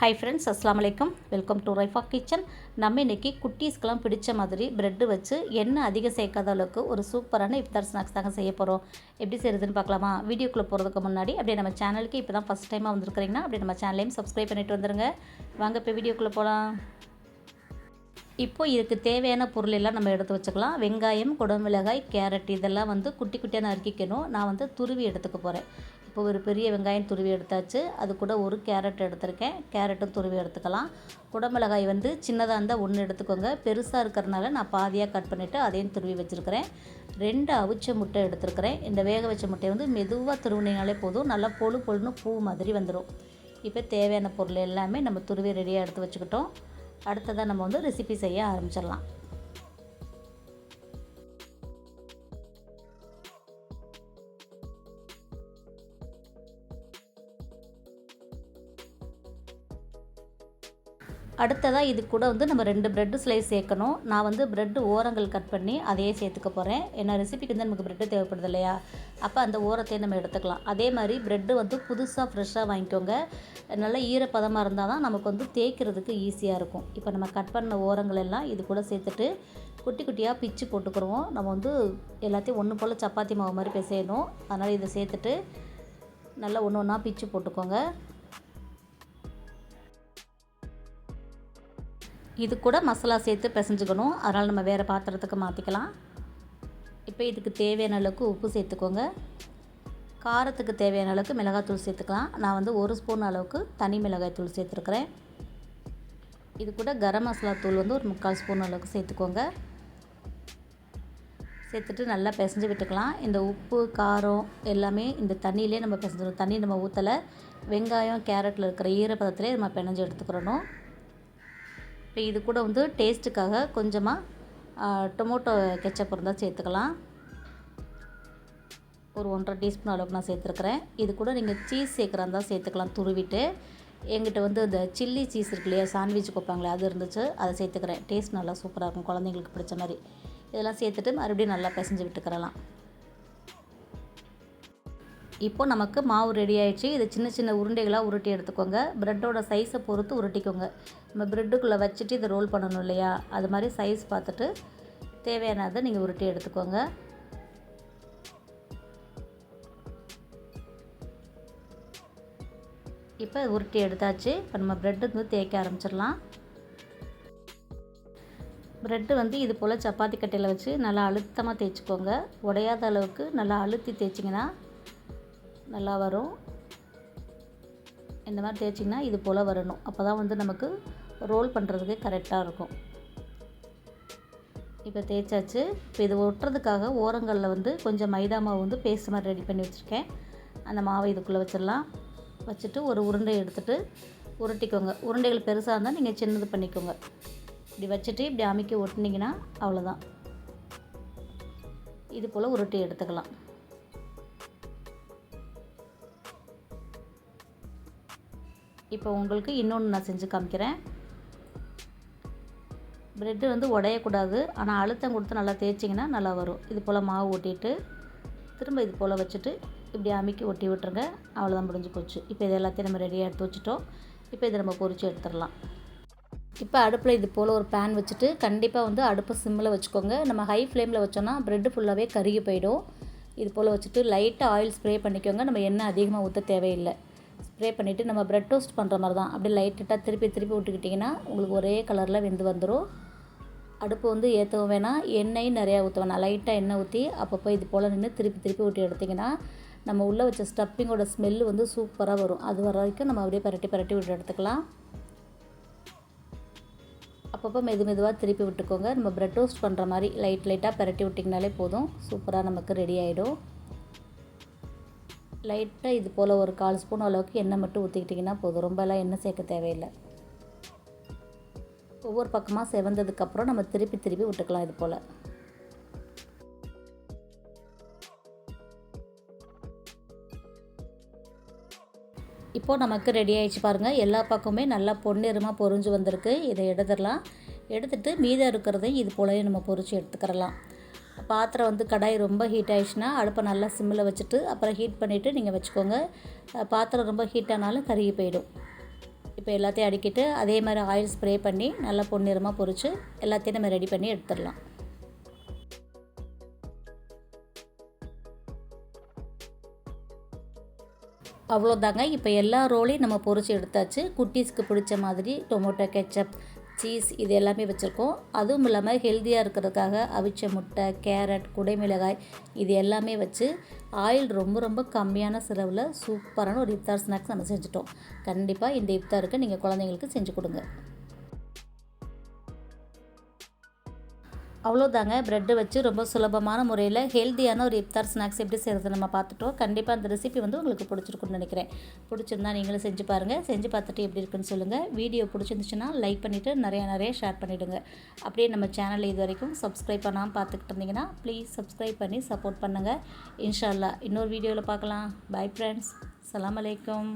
Hi friends அஸ்லாம் வலைக்கம் welcome to Raifa kitchen நம்ம இன்றைக்கி குட்டீஸ்க்கெலாம் பிடிச்ச மாதிரி ப்ரெட்டு வச்சு எண்ணெய் அதிகம் சேர்க்காத அளவுக்கு ஒரு சூப்பரான இஃப்தார் ஸ்நாக்ஸ் தாங்க செய்ய போகிறோம் எப்படி செய்யுதுன்னு பார்க்கலாமா? வீடியோக்குள்ளே போகிறதுக்கு முன்னாடி அப்படியே நம்ம சேனலுக்கு இப்போ தான் ஃபஸ்ட் டைமாக வந்திருக்கிறீங்கன்னா அப்படியே நம்ம சேனலையும் சப்ஸ்கிரைப் பண்ணிட்டு வந்துருங்க. வாங்க இப்போ வீடியோக்குள்ளே போகலாம் இப்போ இதுக்கு தேவையான பொருள் எல்லாம் நம்ம எடுத்து வச்சுக்கலாம். வெங்காயம் குடமிளகாய் கேரட் இதெல்லாம் வந்து குட்டி குட்டியாக நறுக்கிக்கணும். நான் வந்து துருவி எடுத்துக்க போகிறேன் இப்போ ஒரு பெரிய வெங்காயம் துருவி எடுத்தாச்சு. அது கூட ஒரு கேரட் எடுத்திருக்கேன். கேரட்டும் துருவி எடுத்துக்கலாம். குடமிளகாய் வந்து சின்னதாக இருந்தால் ஒன்று எடுத்துக்கோங்க. பெருசாக இருக்கிறனால நான் பாதியாக கட் பண்ணிவிட்டு அதையும் துருவி வச்சுருக்கிறேன். ரெண்டு அவிச்ச முட்டை எடுத்துருக்கிறேன். இந்த வேக வச்ச முட்டையை வந்து மெதுவாக துருவினாலே போதும். நல்லா பொழு பொழுன்னு பூ மாதிரி வந்துடும் இப்போ தேவையான பொருள் எல்லாமே நம்ம துருவி ரெடியாக எடுத்து வச்சுக்கிட்டோம். அடுத்ததாக நம்ம வந்து ரெசிபி செய்ய ஆரம்பிச்சிடலாம். அடுத்ததாக இது கூட வந்து நம்ம ரெண்டு ப்ரெட்டு ஸ்லைஸ் சேர்க்கணும். நான் வந்து ப்ரெட்டு ஓரங்கள் கட் பண்ணி அதையே சேர்த்துக்க போகிறேன் ஏன்னா ரெசிபிக்கு வந்து நமக்கு ப்ரெட்டு தேவைப்படுது இல்லையா? அப்போ அந்த ஓரத்தையும் நம்ம எடுத்துக்கலாம். அதே மாதிரி ப்ரெட்டு வந்து புதுசாக ஃப்ரெஷ்ஷாக வாங்கிக்கோங்க. நல்லா ஈரப்பதமாக இருந்தால் தான் நமக்கு வந்து தேய்க்கிறதுக்கு ஈஸியாக இருக்கும். இப்போ நம்ம கட் பண்ண ஓரங்கள் எல்லாம் இது கூட சேர்த்துட்டு குட்டி குட்டியாக பிச்சு போட்டுக்கிறோம் நம்ம வந்து எல்லாத்தையும் ஒன்று போல் சப்பாத்தி மாவு மாதிரி பிசையணும். அதனால் இதை சேர்த்துட்டு நல்லா ஒன்று ஒன்றா பிச்சு போட்டுக்கோங்க. இது கூட மசாலா சேர்த்து பிசைஞ்சுக்கணும். அதனால் நம்ம வேறு பாத்திரத்துக்கு மாற்றிக்கலாம் இப்போ இதுக்கு தேவையான அளவுக்கு உப்பு சேர்த்துக்கோங்க. காரத்துக்கு தேவையான அளவுக்கு மிளகாத்தூள் சேர்த்துக்கலாம். நான் வந்து ஒரு ஸ்பூன் அளவுக்கு தனி மிளகாய் தூள் சேர்த்துருக்குறேன். இது கூட கரம் மசாலா தூள் வந்து ஒரு முக்கால் ஸ்பூன் அளவுக்கு சேர்த்துக்கோங்க. சேர்த்துட்டு நல்லா பிசைஞ்சு விட்டுக்கலாம். இந்த உப்பு காரம் எல்லாமே இந்த தண்ணியிலே நம்ம பிசைஞ்சிடும் தண்ணி நம்ம ஊற்றலை வெங்காயம் கேரட்டில் இருக்கிற ஈரப்பதத்திலே நம்ம பிணைஞ்சு எடுத்துக்கிறணும். இப்போ இது கூட வந்து டேஸ்ட்டுக்காக கொஞ்சமாக டொமோட்டோ கெச்சப் இருந்தால் சேர்த்துக்கலாம். ஒரு ஒன்றரை டீஸ்பூன் அளவுக்கு நான் சேர்த்துருக்குறேன். இது கூட நீங்கள் சீஸ் சேர்க்குறா இருந்தால் சேர்த்துக்கலாம் துருவிட்டு. எங்கிட்ட வந்து இந்த சில்லி சீஸ் இருக்கு இல்லையா சாண்ட்விச் வைப்பாங்களே அது இருந்துச்சு அதை சேர்த்துக்கிறேன். டேஸ்ட் நல்லா சூப்பராக இருக்கும் குழந்தைங்களுக்கு பிடிச்ச மாதிரி. இதெல்லாம் சேர்த்துட்டு மறுபடியும் நல்லா பிசைஞ்சு விட்டுக்கிறலாம். இப்போ நமக்கு மாவு ரெடி ஆயிடுச்சு. இது சின்ன சின்ன உருண்டைகளாக உருட்டி எடுத்துக்கோங்க. ப்ரெட்டோட சைஸை பொறுத்து உருட்டிக்கோங்க. நம்ம ப்ரெட்டுக்குள்ளே வச்சுட்டு இதை ரோல் பண்ணணும் இல்லையா? அது மாதிரி சைஸ் பார்த்துட்டு தேவையானதை நீங்கள் உருட்டி எடுத்துக்கோங்க. இப்போ உருட்டி எடுத்தாச்சு. இப்போ நம்ம ப்ரெட்டு வந்து தேய்க்க ஆரம்பிச்சிடலாம். ப்ரெட்டு வந்து இது போல் சப்பாத்தி கட்டையில் வச்சு நல்லா அழுத்தமாக தேய்ச்சிக்கோங்க. உடையாத அளவுக்கு நல்லா அழுத்தி தேய்ச்சிங்கன்னா நல்லா வரும். இந்த மாதிரி தேய்ச்சிங்கன்னா இது போல் வரணும். அப்போ தான் வந்து நமக்கு ரோல் பண்ணுறதுக்கு கரெக்டாக இருக்கும். இப்போ தேய்ச்சாச்சு. இப்போ இது ஒட்டுறதுக்காக ஓரங்களில் வந்து கொஞ்சம் மைதா மாவு வந்து பேஸ்ட் மாதிரி ரெடி பண்ணி வச்சுருக்கேன். அந்த மாவை இதுக்குள்ளே வச்சிடலாம். வச்சுட்டு ஒரு உருண்டை எடுத்துகிட்டு உருட்டிக்கோங்க. உருண்டைகள் பெருசாக இருந்தால் நீங்கள் சின்னது பண்ணிக்கோங்க. இப்படி வச்சுட்டு இப்படி அமைக்க ஒட்டினீங்கன்னா அவ்வளோதான் இது போல் உருட்டி எடுத்துக்கலாம். இப்போ உங்களுக்கு இன்னொன்று நான் செஞ்சு காமிக்கிறேன். ப்ரெட்டு வந்து உடையக்கூடாது. ஆனால் அழுத்தம் கொடுத்து நல்லா தேய்ச்சிங்கன்னா நல்லா வரும். இது போல் மாவு ஒட்டிட்டு திரும்ப இது போல் வச்சுட்டு இப்படி அமுக்கி ஒட்டி விட்டுருங்க. அவ்வளோதான் முடிஞ்சு போச்சு. இப்போ இது எல்லாத்தையும் நம்ம ரெடியாக எடுத்து வச்சுட்டோம். இப்போ இதை நம்ம பொறிச்சு எடுத்துடலாம். இப்போ அடுப்பில் இது போல் ஒரு பேன் வச்சுட்டு கண்டிப்பாக வந்து அடுப்பு சிம்மில் வச்சுக்கோங்க. நம்ம ஹை ஃப்ளேமில் வச்சோன்னா ப்ரெட்டு ஃபுல்லாகவே கருகி போயிடும். இது போல் வச்சுட்டு லைட்டாக ஆயில் ஸ்ப்ரே பண்ணிக்கோங்க. நம்ம எண்ணெய் அதிகமாக ஊற்ற தேவையில்லை. ஸ்ப்ரே பண்ணிவிட்டு நம்ம ப்ரெட் டோஸ்ட் பண்ணுற மாதிரி தான் அப்படியே லைட்டாக திருப்பி திருப்பி விட்டுக்கிட்டிங்கன்னா உங்களுக்கு ஒரே கலரில் வெந்து வந்துடும் அடுப்பு வந்து ஏற்றவும் வேணாம். எண்ணெயும் நிறையா ஊற்ற வேணாம். லைட்டாக எண்ணெய் ஊற்றி அப்பப்போ இது போல் நின்று திருப்பி திருப்பி ஊட்டி எடுத்திங்கன்னா நம்ம உள்ளே வச்ச ஸ்டப்பிங்கோட ஸ்மெல்லு வந்து சூப்பராக வரும். அது வர வரைக்கும் நம்ம அப்படியே பரட்டி பரட்டி விட்டு எடுத்துக்கலாம். அப்பப்போ மெது மெதுவாக திருப்பி விட்டுக்கோங்க. நம்ம ப்ரெட் டோஸ்ட் பண்ணுற மாதிரி லைட் லைட்டாக பரட்டி விட்டிங்கனாலே போதும். சூப்பராக நமக்கு ரெடி ஆகிடும் லைட்டாக இது போல் ஒரு கால் ஸ்பூன் அளவுக்கு எண்ணெய் மட்டும் ஊற்றிக்கிட்டிங்கன்னா போதும். ரொம்பலாம் எண்ணெய் சேர்க்க தேவையில்லை. ஒவ்வொரு பக்கமாக செவந்ததுக்கப்புறம் நம்ம திருப்பி திருப்பி விட்டுக்கலாம் இது போல். இப்போது நமக்கு ரெடி ஆகிடுச்சு பாருங்கள் எல்லா பக்கமே நல்லா பொன்னிறமாக பொறிஞ்சு வந்திருக்கு. இதை எடுத்துடலாம். எடுத்துகிட்டு மீதம் இருக்கிறதையும் இது போலவே நம்ம பொறிச்சு எடுத்துக்கிறலாம். பாத்திரம் வந்து கடாய் ரொம்ப ஹீட் ஆயிடுச்சுன்னா அடுப்பை நல்லா சிம்மில் வச்சுட்டு அப்புறம் ஹீட் பண்ணிவிட்டு நீங்கள் வச்சுக்கோங்க. பாத்திரம் ரொம்ப ஹீட் ஆனாலும் கருகி போயிடும். இப்போ எல்லாத்தையும் அடிக்கிட்டு அதே மாதிரி ஆயில் ஸ்ப்ரே பண்ணி நல்லா பொன்னிறமாக பொரித்து எல்லாத்தையும் நம்ம ரெடி பண்ணி எடுத்துடலாம். அவ்வளோதாங்க இப்போ எல்லா ரோலையும் நம்ம பொறிச்சு எடுத்தாச்சு. குட்டீஸ்க்கு பிடிச்ச மாதிரி டொமேட்டோ கெச்சப் சீஸ் இது எல்லாமே வச்சுருக்கோம். அதுவும் இல்லாமல் ஹெல்த்தியாக இருக்கிறதுக்காக அவிச்ச முட்டை கேரட் குடைமிளகாய் இது எல்லாமே வச்சு ஆயில் ரொம்ப ரொம்ப கம்மியான செலவில் சூப்பரான ஒரு இஃப்தார் ஸ்நாக்ஸ் நம்ம செஞ்சுட்டோம். கண்டிப்பாக இந்த இஃப்தாருக்கு நீங்கள் குழந்தைங்களுக்கு செஞ்சு கொடுங்க. அவ்வளோதாங்க. ப்ரெட்டு வச்சு ரொம்ப சுலபமான முறையில் ஹெல்த்தியான ஒரு இஃப்தார் ஸ்நாக்ஸ் எப்படி செய்கிறது நம்ம பார்த்துட்டோம். கண்டிப்பாக அந்த ரெசிபி வந்து உங்களுக்கு பிடிச்சிருக்குன்னு நினைக்கிறேன். பிடிச்சிருந்தா நீங்களும் செஞ்சு பாருங்கள் செஞ்சு பார்த்துட்டு எப்படி இருக்குன்னு சொல்லுங்கள் வீடியோ பிடிச்சிருந்துச்சுன்னா லைக் பண்ணிவிட்டு நிறையா நிறைய ஷேர் பண்ணிவிடுங்க அப்படியே நம்ம சேனல் இது வரைக்கும் சப்ஸ்கிரைப் பண்ணாமல் பார்த்துக்கிட்டு இருந்தீங்கன்னா ப்ளீஸ் சப்ஸ்கிரைப் பண்ணி சப்போர்ட் பண்ணுங்கள் இன்ஷால்லா இன்னொரு வீடியோவில் பார்க்கலாம். பை ஃப்ரெண்ட்ஸ் அலாம் அலைக்கும்